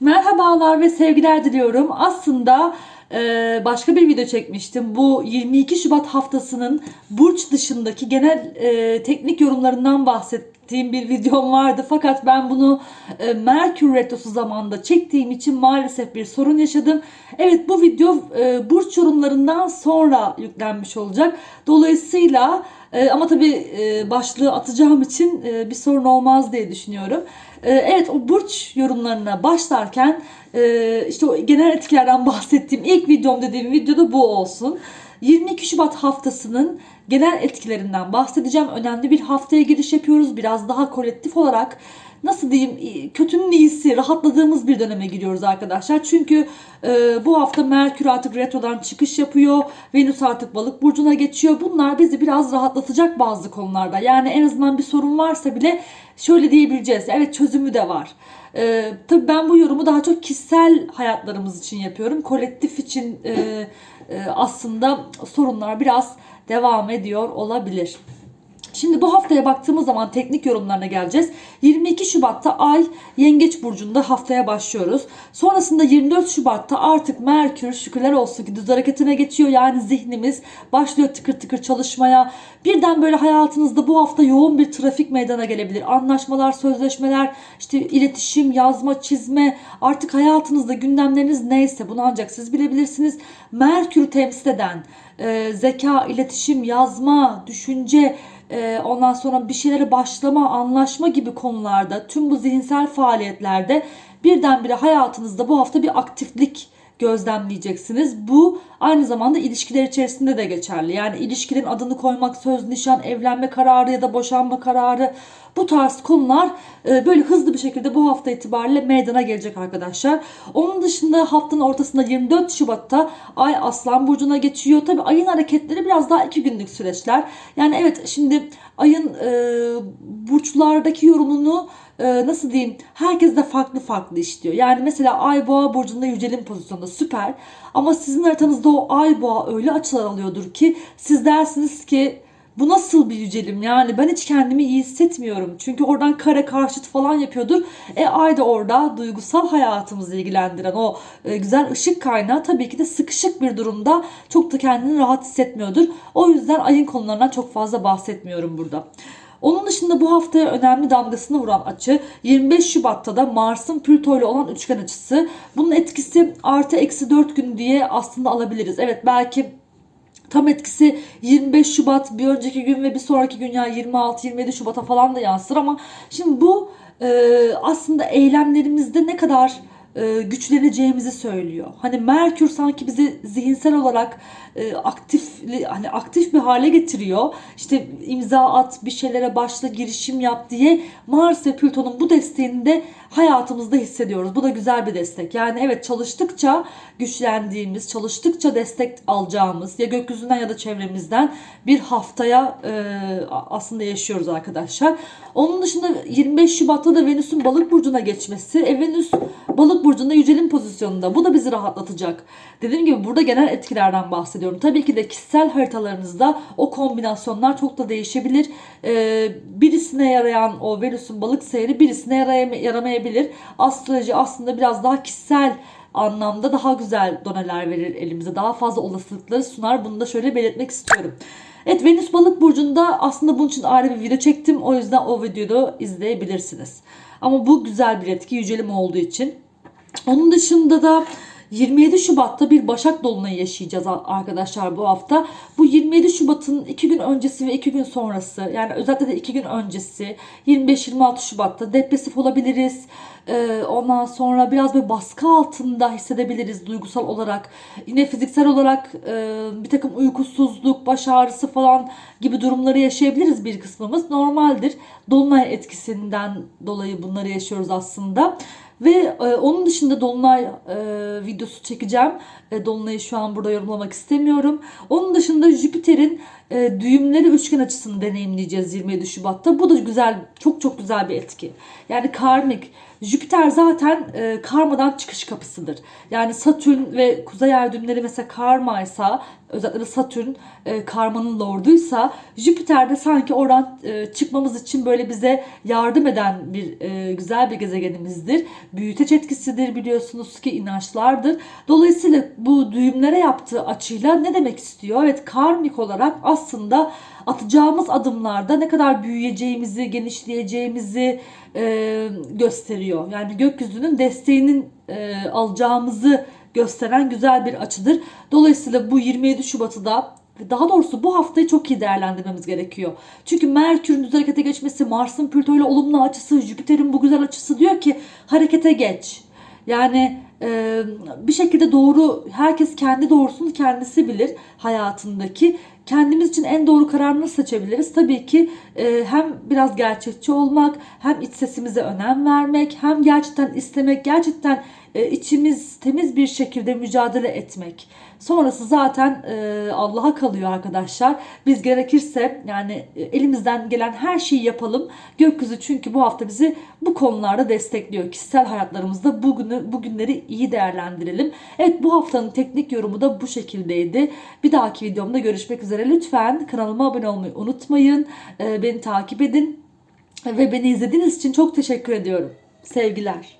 Merhabalar ve sevgiler diliyorum. Aslında e, başka bir video çekmiştim. Bu 22 Şubat haftasının burç dışındaki genel e, teknik yorumlarından bahsettiğim bir videom vardı. Fakat ben bunu e, Merkür Retrosu zamanında çektiğim için maalesef bir sorun yaşadım. Evet bu video burç yorumlarından sonra yüklenmiş olacak. Dolayısıyla ama tabii başlığı atacağım için bir sorun olmaz diye düşünüyorum. E, evet o burç yorumlarına başlarken e, işte o genel etkilerden bahsettiğim ilk videom dediğim videoda bu olsun. 22 Şubat haftasının genel etkilerinden bahsedeceğim. Önemli bir haftaya giriş yapıyoruz. Biraz daha kolektif olarak nasıl diyeyim kötünün iyisi rahatladığımız bir döneme giriyoruz arkadaşlar. Çünkü e, bu hafta Merkür artık retrodan çıkış yapıyor. Venüs artık balık burcuna geçiyor. Bunlar bizi biraz rahatlatacak bazı konularda. Yani en azından bir sorun varsa bile şöyle diyebileceğiz. Evet çözümü de var. E, tabii ben bu yorumu daha çok kişisel hayatlarımız için yapıyorum. Kolektif için e, e, aslında sorunlar biraz devam ediyor olabilir. Şimdi bu haftaya baktığımız zaman teknik yorumlarına geleceğiz. 22 Şubat'ta Ay Yengeç Burcu'nda haftaya başlıyoruz. Sonrasında 24 Şubat'ta artık Merkür şükürler olsun ki düz hareketine geçiyor. Yani zihnimiz başlıyor tıkır tıkır çalışmaya. Birden böyle hayatınızda bu hafta yoğun bir trafik meydana gelebilir. Anlaşmalar, sözleşmeler, işte iletişim, yazma, çizme artık hayatınızda gündemleriniz neyse bunu ancak siz bilebilirsiniz. Merkür temsil eden e, zeka, iletişim, yazma, düşünce, e, ondan sonra bir şeylere başlama, anlaşma gibi konularda tüm bu zihinsel faaliyetlerde birdenbire hayatınızda bu hafta bir aktiflik gözlemleyeceksiniz. Bu aynı zamanda ilişkiler içerisinde de geçerli. Yani ilişkilerin adını koymak, söz, nişan, evlenme kararı ya da boşanma kararı bu tarz konular e, böyle hızlı bir şekilde bu hafta itibariyle meydana gelecek arkadaşlar. Onun dışında haftanın ortasında 24 Şubat'ta Ay Aslan Burcu'na geçiyor. Tabi ayın hareketleri biraz daha iki günlük süreçler. Yani evet şimdi ayın e, burçlardaki yorumunu e, nasıl diyeyim herkes de farklı farklı işliyor. Yani mesela Ay Boğa burcunda yücelim pozisyonda süper. Ama sizin haritanızda o Ay Boğa öyle açılar alıyordur ki siz dersiniz ki bu nasıl bir yücelim yani ben hiç kendimi iyi hissetmiyorum. Çünkü oradan kare karşıt falan yapıyordur. E ay da orada duygusal hayatımızı ilgilendiren o e, güzel ışık kaynağı tabii ki de sıkışık bir durumda çok da kendini rahat hissetmiyordur. O yüzden ayın konularından çok fazla bahsetmiyorum burada. Onun dışında bu haftaya önemli damgasını vuran açı 25 Şubat'ta da Mars'ın Plüto ile olan üçgen açısı. Bunun etkisi artı eksi 4 gün diye aslında alabiliriz. Evet belki Tam etkisi 25 Şubat bir önceki gün ve bir sonraki gün yani 26-27 Şubat'a falan da yansır ama şimdi bu e, aslında eylemlerimizde ne kadar e, güçleneceğimizi söylüyor. Hani Merkür sanki bizi zihinsel olarak e, aktif hani aktif bir hale getiriyor. İşte imza at, bir şeylere başla, girişim yap diye Mars ve Plüton'un bu desteğini de hayatımızda hissediyoruz. Bu da güzel bir destek. Yani evet çalıştıkça güçlendiğimiz, çalıştıkça destek alacağımız ya gökyüzünden ya da çevremizden bir haftaya e, aslında yaşıyoruz arkadaşlar. Onun dışında 25 Şubat'ta da Venüs'ün balık burcuna geçmesi. E, Venüs balık burcunda yücelim pozisyonunda. Bu da bizi rahatlatacak. Dediğim gibi burada genel etkilerden bahsediyorum. Tabii ki de kişisel haritalarınızda o kombinasyonlar çok da değişebilir. Ee, birisine yarayan o Venüs'ün balık seyri birisine yaramayabilir. Astroloji aslında biraz daha kişisel anlamda daha güzel doneler verir elimize. Daha fazla olasılıkları sunar. Bunu da şöyle belirtmek istiyorum. Evet Venüs balık burcunda aslında bunun için ayrı bir video çektim. O yüzden o videoyu izleyebilirsiniz. Ama bu güzel bir etki yücelim olduğu için. Onun dışında da 27 Şubat'ta bir Başak Dolunay'ı yaşayacağız arkadaşlar bu hafta. Bu 27 Şubat'ın 2 gün öncesi ve 2 gün sonrası yani özellikle de 2 gün öncesi 25-26 Şubat'ta depresif olabiliriz. Ee, ondan sonra biraz bir baskı altında hissedebiliriz duygusal olarak. Yine fiziksel olarak e, bir takım uykusuzluk, baş ağrısı falan gibi durumları yaşayabiliriz bir kısmımız. Normaldir. Dolunay etkisinden dolayı bunları yaşıyoruz aslında. Ve e, onun dışında Dolunay e, videosu çekeceğim. E, Dolunay'ı şu an burada yorumlamak istemiyorum. Onun dışında Jüpiter'in e, düğümleri üçgen açısını deneyimleyeceğiz 27 Şubat'ta. Bu da güzel, çok çok güzel bir etki. Yani karmik, Jüpiter zaten e, karmadan çıkış kapısıdır. Yani Satürn ve kuzey ay düğümleri mesela karmaysa özellikle Satürn e, karmanın lorduysa Jüpiter de sanki oradan e, çıkmamız için böyle bize yardım eden bir e, güzel bir gezegenimizdir. Büyüteç etkisidir biliyorsunuz ki inançlardır. Dolayısıyla bu düğümlere yaptığı açıyla ne demek istiyor? Evet karmik olarak aslında atacağımız adımlarda ne kadar büyüyeceğimizi, genişleyeceğimizi e, gösteriyor. Yani gökyüzünün desteğinin e, alacağımızı gösteren güzel bir açıdır. Dolayısıyla bu 27 Şubat'ı da daha doğrusu bu haftayı çok iyi değerlendirmemiz gerekiyor. Çünkü Merkür'ün düz harekete geçmesi, Mars'ın Plüto ile olumlu açısı, Jüpiter'in bu güzel açısı diyor ki harekete geç. Yani e, bir şekilde doğru, herkes kendi doğrusunu kendisi bilir hayatındaki. Kendimiz için en doğru kararını seçebiliriz. Tabii ki e, hem biraz gerçekçi olmak, hem iç sesimize önem vermek, hem gerçekten istemek, gerçekten e, içimiz temiz bir şekilde mücadele etmek. Sonrası zaten e, Allah'a kalıyor arkadaşlar. Biz gerekirse yani e, elimizden gelen her şeyi yapalım. Gökyüzü çünkü bu hafta bizi bu konularda destekliyor. Kişisel hayatlarımızda bugünü bugünleri iyi değerlendirelim. Evet bu haftanın teknik yorumu da bu şekildeydi. Bir dahaki videomda görüşmek üzere. Lütfen kanalıma abone olmayı unutmayın. E, beni takip edin ve beni izlediğiniz için çok teşekkür ediyorum. Sevgiler.